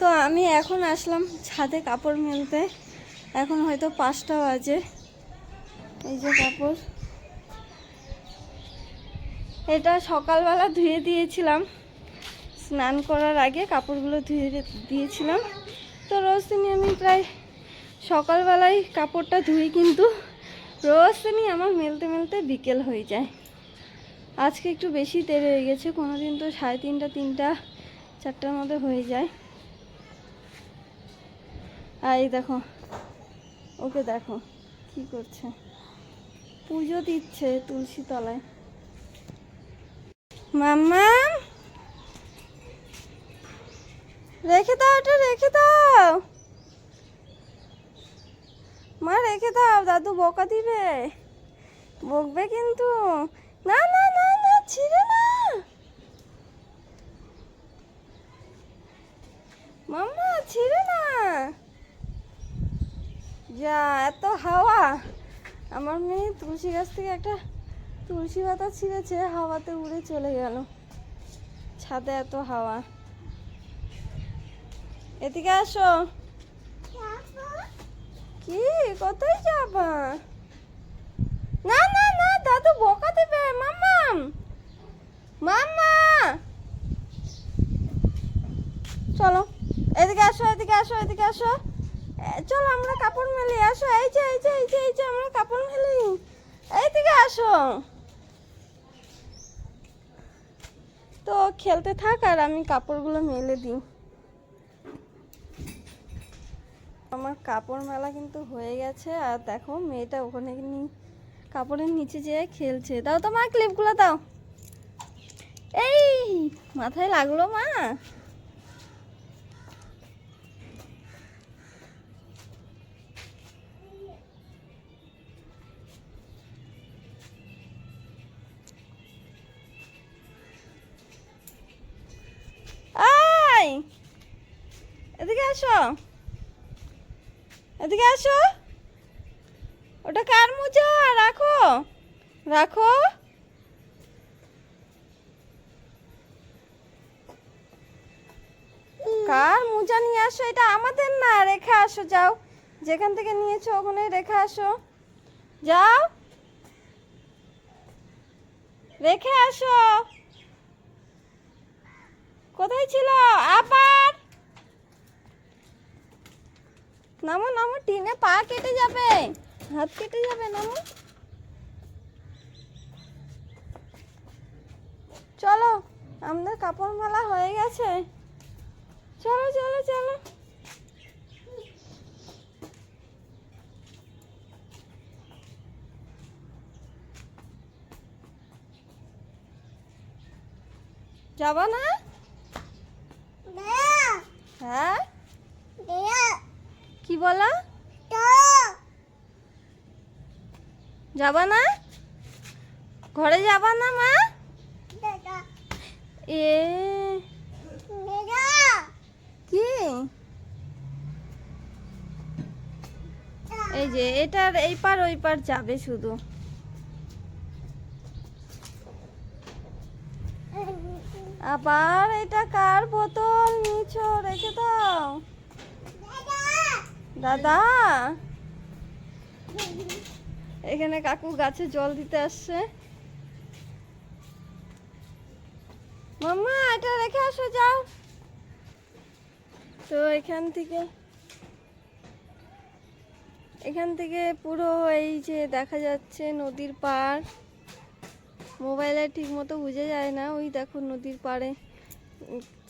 তো আমি এখন আসলাম ছাদে কাপড় মেলতে। এখন হয়তো পাঁচটা বাজে। এই যে কাপড়। এটা সকালবেলা ধুয়ে দিয়েছিলাম। স্নান করার আগে কাপড়গুলো ধুয়ে দিয়েছিলাম। তো রোজ দিনই আমি প্রায় সকালবেলায় কাপড়টা ধুই কিন্তু রোজ দিনই আমার মেলতে মেলতে বিকেল হয়ে যায়। আজকে একটু বেশি দেরি হয়ে গেছে। কোনো দিন তো সাড়ে তিনটা তিনটা, চারটার মধ্যে হয়ে যায়। এই দেখো। ওকে দেখো কি করছে। পুজো দিচ্ছে তুলসী তলায়। মাম্মা! রেখে দাও ওটা রেখে দাও। মা, রেখে দাও, দাদু বকা দিবে। বকবে কিন্তু। না না না না, ছিঁড়ে না। মাম্মা, ছিঁড়ে না। যা এত হাওয়া। আমার মেয়ে তুলসী গাছ থেকে একটা তুলসী পাতা ছিঁড়েছে, হাওয়াতে উড়ে চলে গেল। ছাদে এত হাওয়া। এদিকে আসো। কি? কোথায় যাবা? না না না, দাদু বকা দেবে। মাম্মাম! মাম্মা! চলো। এদিকে আসো এদিকে আসো এদিকে আসো। চলো আমরা কাপড় মেলি আসো। এই যে এই যে এই যে এই যে, আমরা কাপড় মেলি। এইদিকে আসো। তো খেলতে থাক আর আমি কাপড়গুলো মেলে দিই। আমার কাপড় মেলা কিন্তু হয়ে গেছে আর দেখো মেয়েটা ওখানে কাপড়ের নিচে যেয়ে খেলছে। দাও তো মা ক্লিপগুলো দাও। এই, মাথায় লাগল মা। এদিকে আসো। এদিকে আসো। ওটা কার মোজা? রাখো। রাখো। কার মোজা নিয়ে আসো? এটা আমাদের না। রেখে আসো, যাও। যেখান থেকে নিয়েছো ওখানে রেখে আসো। যাও। রেখে আসো। কোথায় ছিল? আবার নামো নামো টিনে পা কেটে যাবে। হাত কেটে যাবে নামো। চলো আমাদের কাপড় মেলা হয়ে গেছে। চলো চলো চলো। যাবা না? হ্যাঁ? বলা? যাবা না? ঘরে যাবা না, মা? এ কি? এই যে, এটার এই পার, ওই পার যাবে শুধু। আবার এটা কার বোতল? নিছো রেখে দাও। দাদা। এখানে কাকু গাছে জল দিতে আসছে। মাম্মা, এটা রেখে আসো, যাও। তো এখান থেকে এখান থেকে পুরো এই যে দেখা যাচ্ছে নদীর পাড়। মোবাইলে ঠিক মতো বুঝে যায় না, ওই দেখো নদীর পাড়ে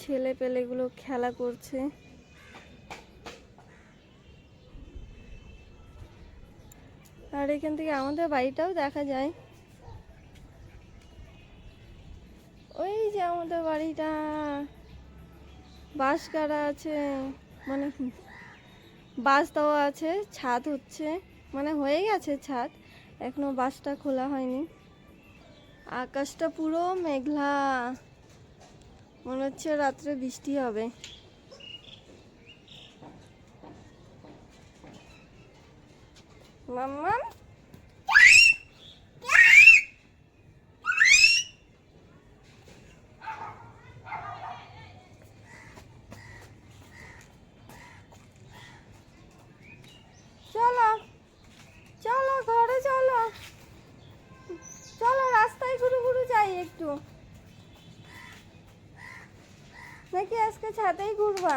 ছেলে পেলেগুলো খেলা করছে। আর এখান থেকে আমাদের বাড়িটাও দেখা যায়। ওই যে আমাদের বাড়িটা। বাঁশ গাড়া আছে মানে বাঁশ দেওয়া আছে, ছাদ হচ্ছে মানে হয়ে গেছে ছাদ, এখনও বাসটা খোলা হয়নি। আকাশটা পুরো মেঘলা, মনে হচ্ছে রাত্রে বৃষ্টি হবে। মাম্মাম। চলো চলো ঘরে, চলো। চলো রাস্তায় ঘুরে ঘুরে যাই একটু। নাকি আজকে ছাদেই ঘুরবা?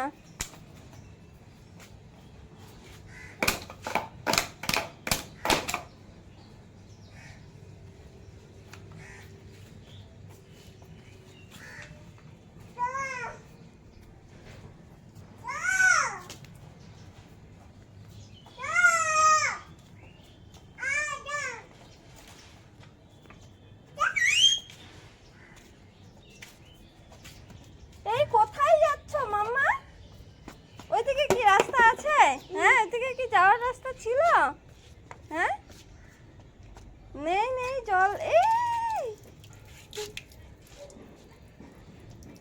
ছিল? হ্যাঁ? নেই নেই, জল, এই!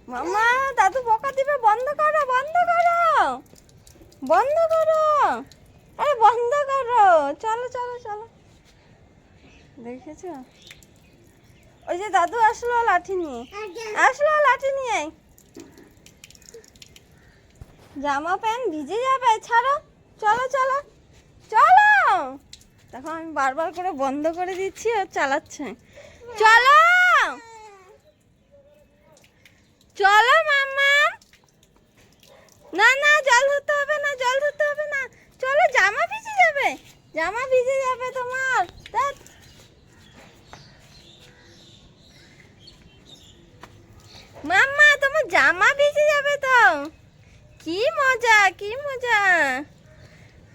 মাম্মা দাদু বকা দিবে, বন্ধ করো বন্ধ করো! বন্ধ করো! আরে, বন্ধ করো! চলো চলো চলো। দেখেছ? ওই যে দাদু আসলো লাঠি নিয়ে। আসলো লাঠি নিয়ে। জামা প্যান্ট ভিজে যাবে, ছাড়ো। চলো চলো। চলো। দেখো, আমি বারবার করে বন্ধ করে দিচ্ছি ও চালাচ্ছে। চলো। চলো, মাম্মা। না না, জল ধরতে হবে না, জল ধরতে হবে না। চলো, জামা ভিজে যাবে। জামা ভিজে যাবে তোমার। মাম্মা, তোমার জামা ভিজে যাবে তো। কি মজা কি মজা।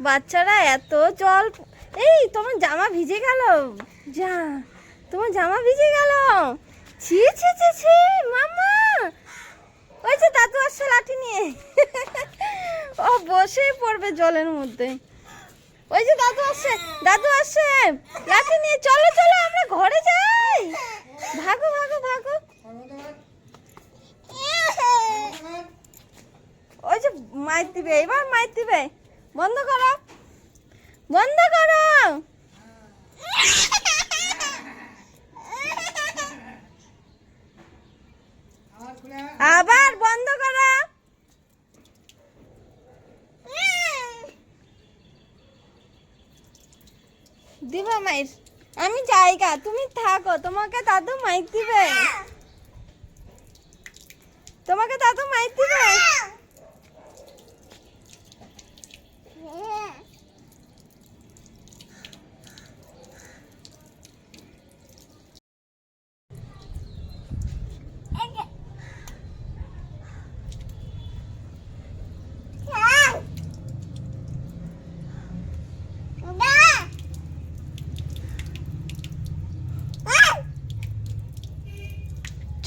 বাচ্চারা এত জল, এই তোমার জামা ভিজে গেল? যা, তোমার জামা ভিজে গেল? ছি ছি ছি ছি, মাম্মা। ওই যে দাদু আসছে লাঠি নিয়ে। ও বসেই পড়বে জলের মধ্যে। ওই যে দাদু আসছে দাদু আসছে। লাঠি নিয়ে চলো চলো, আমরা ঘরে যাই। ভাগো ভাগো ভাগো। ওই যে মাইর দিবে, এবার মাইর দিবে। বন্ধ করো। বন্ধ করো। আবার বন্ধ করো। দিবা মাইর। আমি জায়গা, তুমি থাকো। তোমাকে দাদু মাইর দিবে। তোমাকে দাদু মাইর দিবে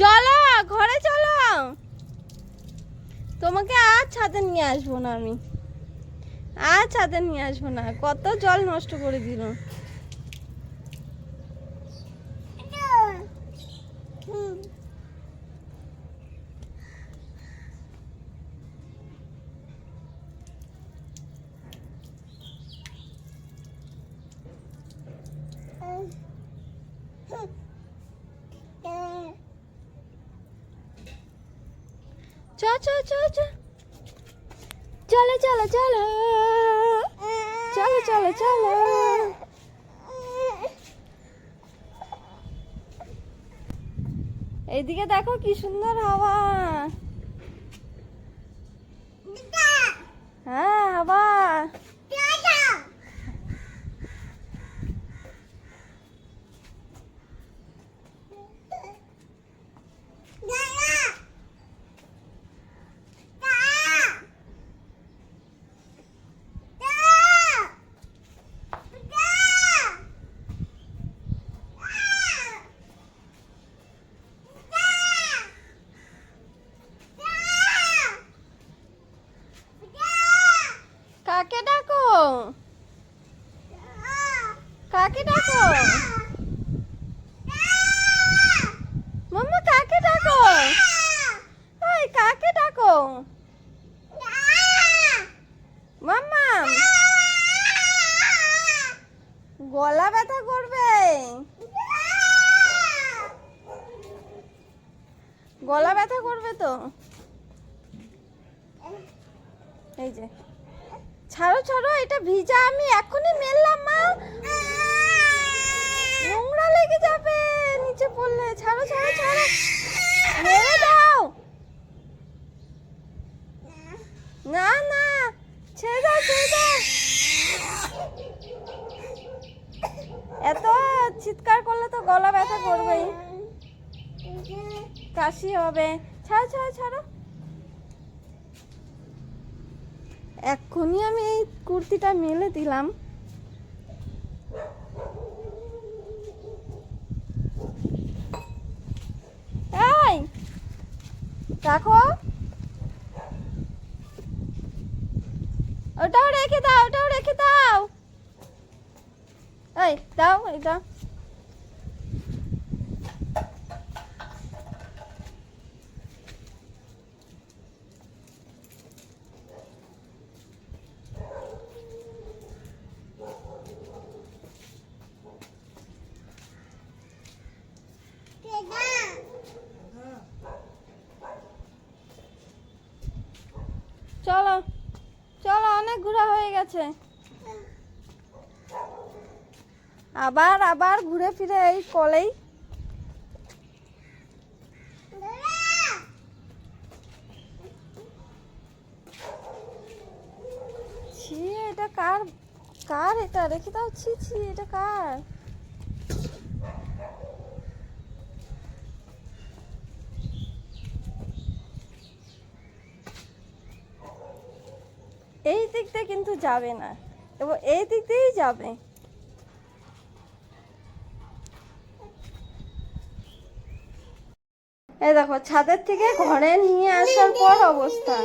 চলো ঘরে চলো তোমাকে আর ছাদে নিয়ে আসব না আমি। আর ছাদে নিয়ে আসব না। কত জল নষ্ট করে দিল। চ চ চ চ। চলো চলো চলো। চলো চলো চলো। এইদিকে দেখো কি সুন্দর হাওয়া। হ্যাঁ হাওয়া কাকে ডাকো কাকে ডাকো মাম্মা কাকে ডাকো ওই কাকে ডাকো মাম্মা গলা ব্যথা করবে গলা ব্যথা করবে তো এই যে ছাড়ো ছাড়ো এটা ভিজা আমি এখনই মেললাম মা নোংরা লেগে যাবে নিচে পড়লে ছাড়ো ছাড়ো ছাড়ো মেরে দাও না না ছেড়ে দাও ছেড়ে দাও এত চিৎকার করলে তো গলা ব্যথা করবেই কাশি হবে ছাড়ো ছাড়ো ছাড়ো এক্ষুনি আমি এই কুর্তিটা মেলে দিলাম। এই দেখো ওটাও রেখে দাও ওটাও রেখে দাও। এই দাও এটা চলো চলো, অনেক ঘোরা হয়ে গেছে। আবার আবার ঘুরে ফিরে এই কলেই। ছি, এটা কার? কার এটা? রেখে দাও, ছি ছি, এটা কার? এই দিকটা কিন্তু যাবে না। এবং এই দিক দিয়েই যাবে। এই দেখো, ছাদের থেকে ঘরে নিয়ে আসার পর অবস্থা।